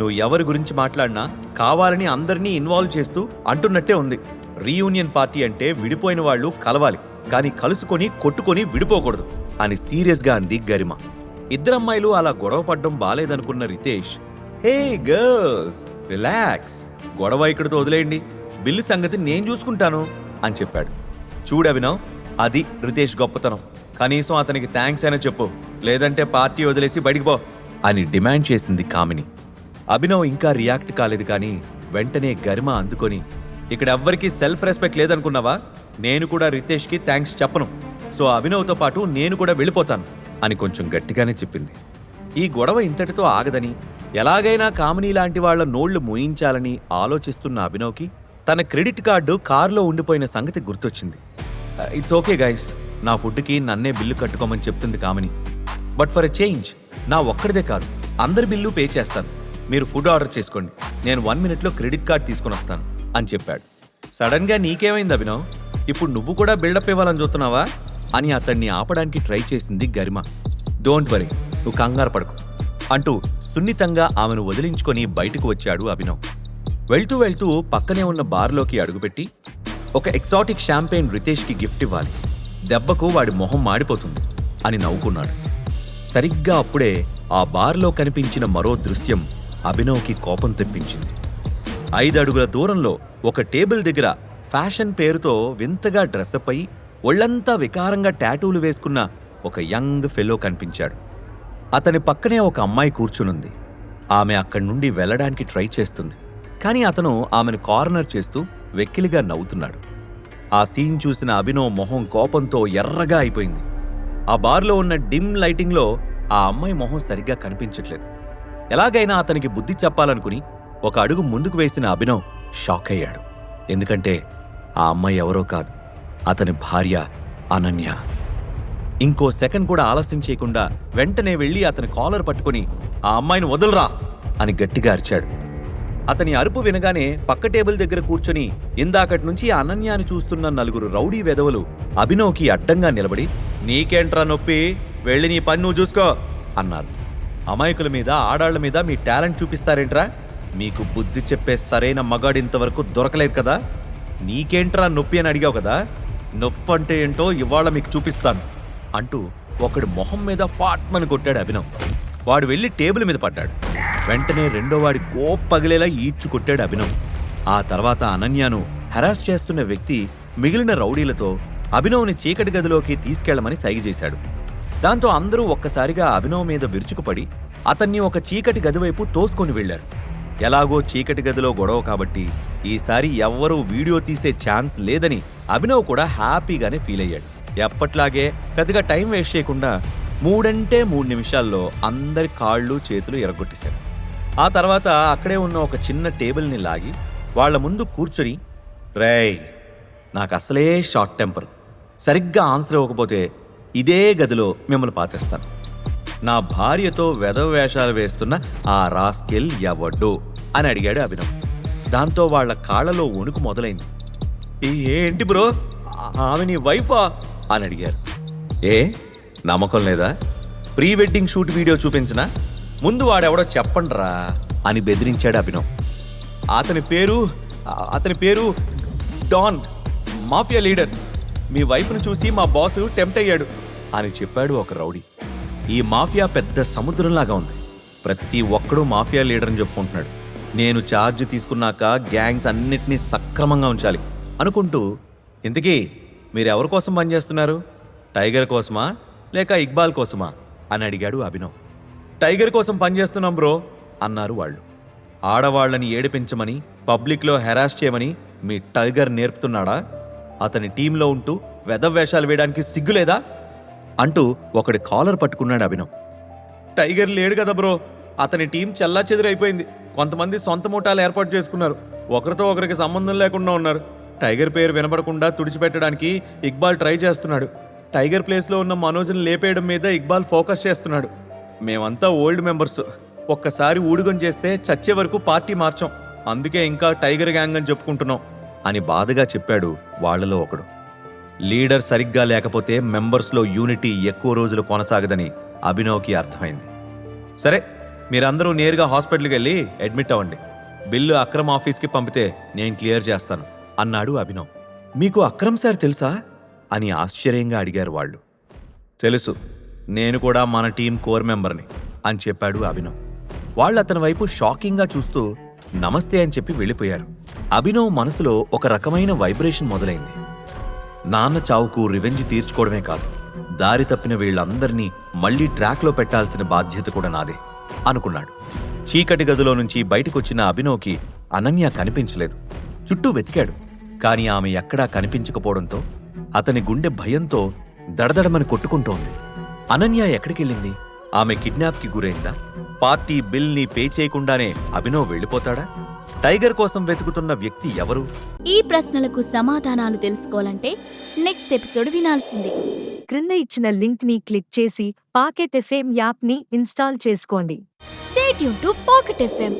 నువ్వు ఎవరి గురించి మాట్లాడినా కావాలని అందరినీ ఇన్వాల్వ్ చేస్తూ అంటున్నట్టే ఉంది. రీయూనియన్ పార్టీ అంటే విడిపోయిన వాళ్ళు కలవాలి కానీ కలుసుకొని కొట్టుకొని విడిపోకూడదు అని సీరియస్గా అంది గరిమ. ఇద్దరమ్మాయిలు అలా గొడవ పడ్డం బాలేదనుకున్న రితేష్ హే గర్ల్స్ రిలాక్స్ గొడవ ఇక్కడితో వదిలేయండి బిల్లు సంగతి నేను చూసుకుంటాను అని చెప్పాడు. చూడవినావ్ అది రితేష్ గొప్పతనం. కనీసం అతనికి థ్యాంక్స్ అయినా చెప్పు లేదంటే పార్టీ వదిలేసి బయటికి పో అని డిమాండ్ చేసింది కామిని. అభినవ్ ఇంకా రియాక్ట్ కాలేదు కానీ వెంటనే గరిమ అందుకొని ఇక్కడ ఎవ్వరికీ సెల్ఫ్ రెస్పెక్ట్ లేదనుకున్నావా? నేను కూడా రితేష్కి థ్యాంక్స్ చెప్పను. సో అభినవ్తో పాటు నేను కూడా వెళ్ళిపోతాను అని కొంచెం గట్టిగానే చెప్పింది. ఈ గొడవ ఇంతటితో ఆగదని ఎలాగైనా కామినీ లాంటి వాళ్ళ నోళ్ళు మూయించాలని ఆలోచిస్తున్న అభినవ్కి తన క్రెడిట్ కార్డు కారులో ఉండిపోయిన సంగతి గుర్తొచ్చింది. ఇట్స్ ఓకే గైస్ నా ఫుడ్కి నన్నే బిల్లు కట్టుకోమని చెప్తుంది Kamini. But for a change నా ఒక్కడిదే కాదు అందరి బిల్లు పే చేస్తాను. మీరు ఫుడ్ ఆర్డర్ చేసుకోండి. నేను వన్ మినిట్లో క్రెడిట్ కార్డ్ తీసుకొని వస్తాను అని చెప్పాడు. సడన్గా నీకేమైంది అభినవ్? ఇప్పుడు నువ్వు కూడా బిల్డప్ ఇవ్వాలని చూస్తున్నావా? అని అతన్ని ఆపడానికి ట్రై చేసింది గరిమ. డోంట్ వరీ నువ్వు కంగారు పడకు అంటూ సున్నితంగా ఆమెను వదిలించుకొని బయటకు వచ్చాడు అభినవ్. వెళ్తూ వెళ్తూ పక్కనే ఉన్న బార్లోకి అడుగుపెట్టి ఒక ఎక్సాటిక్ షాంపెయిన్ రితేష్కి గిఫ్ట్ ఇవ్వాలి. దెబ్బకు వాడి మొహం మాడిపోతుంది అని నవ్వుకున్నాడు. సరిగ్గా అప్పుడే ఆ బార్లో కనిపించిన మరో దృశ్యం అభినవ్కి కోపం తెప్పించింది. ఐదు అడుగుల దూరంలో ఒక టేబుల్ దగ్గర ఫ్యాషన్ పేరుతో వింతగా డ్రెస్అప్ అయి ఒళ్ళంతా వికారంగా టాటూలు వేసుకున్న ఒక యంగ్ ఫెలో కనిపించాడు. అతని పక్కనే ఒక అమ్మాయి కూర్చునుంది. ఆమె అక్కడి నుండి వెళ్ళడానికి ట్రై చేస్తుంది. కానీ అతను ఆమెను కార్నర్ చేస్తూ వెక్కిలిగా నవ్వుతున్నాడు. ఆ సీన్ చూసిన అభినవ్ మొహం కోపంతో ఎర్రగా అయిపోయింది. ఆ బార్లో ఉన్న డిమ్ లైటింగ్లో ఆ అమ్మాయి మొహం సరిగ్గా కనిపించట్లేదు. ఎలాగైనా అతనికి బుద్ధి చెప్పాలనుకుని ఒక అడుగు ముందుకు వేసిన అభినవ్ షాక్ అయ్యాడు. ఎందుకంటే ఆ అమ్మాయి ఎవరో కాదు అతని భార్య అనన్య. ఇంకో సెకండ్ కూడా ఆలస్యం చేయకుండా వెంటనే వెళ్ళి అతని కాలర్ పట్టుకుని ఆ అమ్మాయిని వదలరా అని గట్టిగా అరిచాడు. అతని అరుపు వినగానే పక్క టేబుల్ దగ్గర కూర్చొని ఇందాకటి నుంచి అనన్యాన్ని అనన్యాని చూస్తున్న నలుగురు రౌడీ వెధవలు అభినవ్కి అడ్డంగా నిలబడి నీకేంట్రా నొప్పి? వెళ్ళి నీ పని నువ్వు చూసుకో అన్నారు. అమాయకుల మీద ఆడాళ్ళ మీద మీ టాలెంట్ చూపిస్తారేంట్రా? మీకు బుద్ధి చెప్పే సరైన మగాడు ఇంతవరకు దొరకలేదు కదా? నీకేంట్రా నొప్పి అని అడిగావు కదా? నొప్పి అంటే ఏంటో ఇవాళ మీకు చూపిస్తాను. అంటూ ఒకడు మొహం మీద ఫాట్మని కొట్టాడు అభినవ్. వాడు వెళ్ళి టేబుల్ మీద పడ్డాడు. వెంటనే రెండో వాడి గోప్ పగిలేలా ఈడ్చు కొట్టాడు అభినవ్. ఆ తర్వాత అనన్యను హెరాస్ చేస్తున్న వ్యక్తి మిగిలిన రౌడీలతో అభినవ్ని చీకటి గదిలోకి తీసుకెళ్ళమని సైగ చేశాడు. దాంతో అందరూ ఒక్కసారిగా అభినవ్ మీద విరుచుకుపడి అతన్ని ఒక చీకటి గదివైపు తోసుకొని వెళ్ళారు ఎలాగో చీకటి గదిలో గొడవ కాబట్టి ఈసారి ఎవ్వరూ వీడియో తీసే ఛాన్స్ లేదని అభినవ్ కూడా హ్యాపీగానే ఫీల్ అయ్యాడు. ఎప్పట్లాగే పెద్దగా టైం వేస్ట్ చేయకుండా మూడంటే మూడు నిమిషాల్లో అందరి కాళ్ళు చేతులు ఎరగొట్టేశాడు ఆ తర్వాత అక్కడే ఉన్న ఒక చిన్న టేబుల్ని లాగి వాళ్ళ ముందు కూర్చొని రేయ్ నాకు అసలే షార్ట్ టెంపర్. సరిగ్గా ఆన్సర్ ఇవ్వకపోతే ఇదే గదిలో మిమ్మల్ని పాతేస్తాను. నా భార్యతో వెధవ వేషాలు వేస్తున్న ఆ రాస్కెల్ ఎవడ్డు? అని అడిగాడు అభినవ్. దాంతో వాళ్ళ కాళ్ళలో వణుకు మొదలైంది. ఏంటి బ్రో? ఆమె నీ వైఫా? అని అడిగారు. ఏ? నమ్మకం లేదా? ప్రీ వెడ్డింగ్ షూట్ వీడియో చూపించినా? ముందు వాడెవడో చెప్పండ్రా? అని బెదిరించాడు అభినవ్. అతని పేరు అతని పేరు డాన్ మాఫియా లీడర్. మీ వైఫ్ను చూసి మా బాసు టెంప్ట్ అయ్యాడు అని చెప్పాడు ఒక రౌడీ. ఈ మాఫియా పెద్ద సముద్రంలాగా ఉంది. ప్రతి ఒక్కడూ మాఫియా లీడర్ అని చెప్పుకుంటున్నాడు. నేను ఛార్జ్ తీసుకున్నాక గ్యాంగ్స్ అన్నిటినీ సక్రమంగా ఉంచాలి అనుకుంటూ ఇంతకీ మీరు ఎవరి కోసం పనిచేస్తున్నారు టైగర్ కోసమా? లేక ఇక్బాల్ కోసమా? అని అడిగాడు అభినవ్. టైగర్ కోసం పనిచేస్తున్నాం బ్రో అన్నారు వాళ్ళు. ఆడవాళ్ళని ఏడిపించమని పబ్లిక్లో హెరాస్ చేయమని మీ టైగర్ నేర్పుతున్నాడా? అతని టీంలో ఉంటూ వెధవేషాలు వేయడానికి సిగ్గులేదా? అంటూ ఒకడి కాలర్ పట్టుకున్నాడు అభినవ్. టైగర్ లేడు కదా బ్రో. అతని టీం చెల్లా చెదిరైపోయింది. కొంతమంది సొంత ముఠాలు ఏర్పాటు చేసుకున్నారు. ఒకరితో ఒకరికి సంబంధం లేకుండా ఉన్నారు. టైగర్ పేరు వినపడకుండా తుడిచిపెట్టడానికి ఇక్బాల్ ట్రై చేస్తున్నాడు. టైగర్ ప్లేస్లో ఉన్న మనోజ్ని లేపేయడం మీద ఇక్బాల్ ఫోకస్ చేస్తున్నాడు. మేమంతా ఓల్డ్ మెంబర్స్. ఒక్కసారి ఊడిగం చేస్తే చచ్చే వరకు పార్టీ మార్చాం. అందుకే ఇంకా టైగర్ గ్యాంగ్ అని చెప్పుకుంటున్నాం. అని బాధగా చెప్పాడు వాళ్ళలో ఒకడు. లీడర్ సరిగ్గా లేకపోతే మెంబర్స్లో యూనిటీ ఎక్కువ రోజులు కొనసాగదని అభినవ్కి అర్థమైంది. సరే మీరందరూ నేరుగా హాస్పిటల్కి వెళ్ళి అడ్మిట్ అవ్వండి. బిల్లు అక్రమ్ ఆఫీస్కి పంపితే నేను క్లియర్ చేస్తాను అన్నాడు అభినవ్. మీకు అక్రమ్ సార్ తెలుసా? అని ఆశ్చర్యంగా అడిగారు వాళ్ళు. తెలుసు నేను కూడా మన టీం కోర్ మెంబర్ని అని చెప్పాడు అభినవ్. వాళ్ళు అతని వైపు షాకింగ్గా చూస్తూ నమస్తే అని చెప్పి వెళ్ళిపోయారు. అభినవ్ మనసులో ఒక రకమైన వైబ్రేషన్ మొదలైంది. నాన్న చావుకు రివెంజ్ తీర్చుకోవడమే కాదు దారి తప్పిన వీళ్ళందరినీ మళ్ళీ ట్రాక్లో పెట్టాల్సిన బాధ్యత కూడా నాదే అనుకున్నాడు. చీకటి గదిలో నుంచి బయటకొచ్చిన అభినవ్కి అనన్య కనిపించలేదు. చుట్టూ వెతికాడు కాని ఆమె ఎక్కడా కనిపించకపోవడంతో అతని గుండె భయంతో దడదడమని కొట్టుకుంటోంది. అనన్య ఎక్కడికెళ్ళింది? ఆమె కిడ్నాప్కి గురైందా? పార్టీ బిల్ని పే చేయకుండానే అభినవ్ వెళ్ళిపోతాడా? టైగర్ కోసం వెతుకుతున్న వ్యక్తి ఎవరు? ఈ ప్రశ్నలకు సమాధానాలు తెలుసుకోవాలంటే నెక్స్ట్ ఎపిసోడ్ వినాల్సిందే. క్రింద ఇచ్చిన లింక్ని క్లిక్ చేసి పాకెట్ ఎఫ్ఎం యాప్ని ఇన్స్టాల్ చేసుకోండి. స్టేట్ యూన్ టు పాకెట్ ఎఫ్ఎం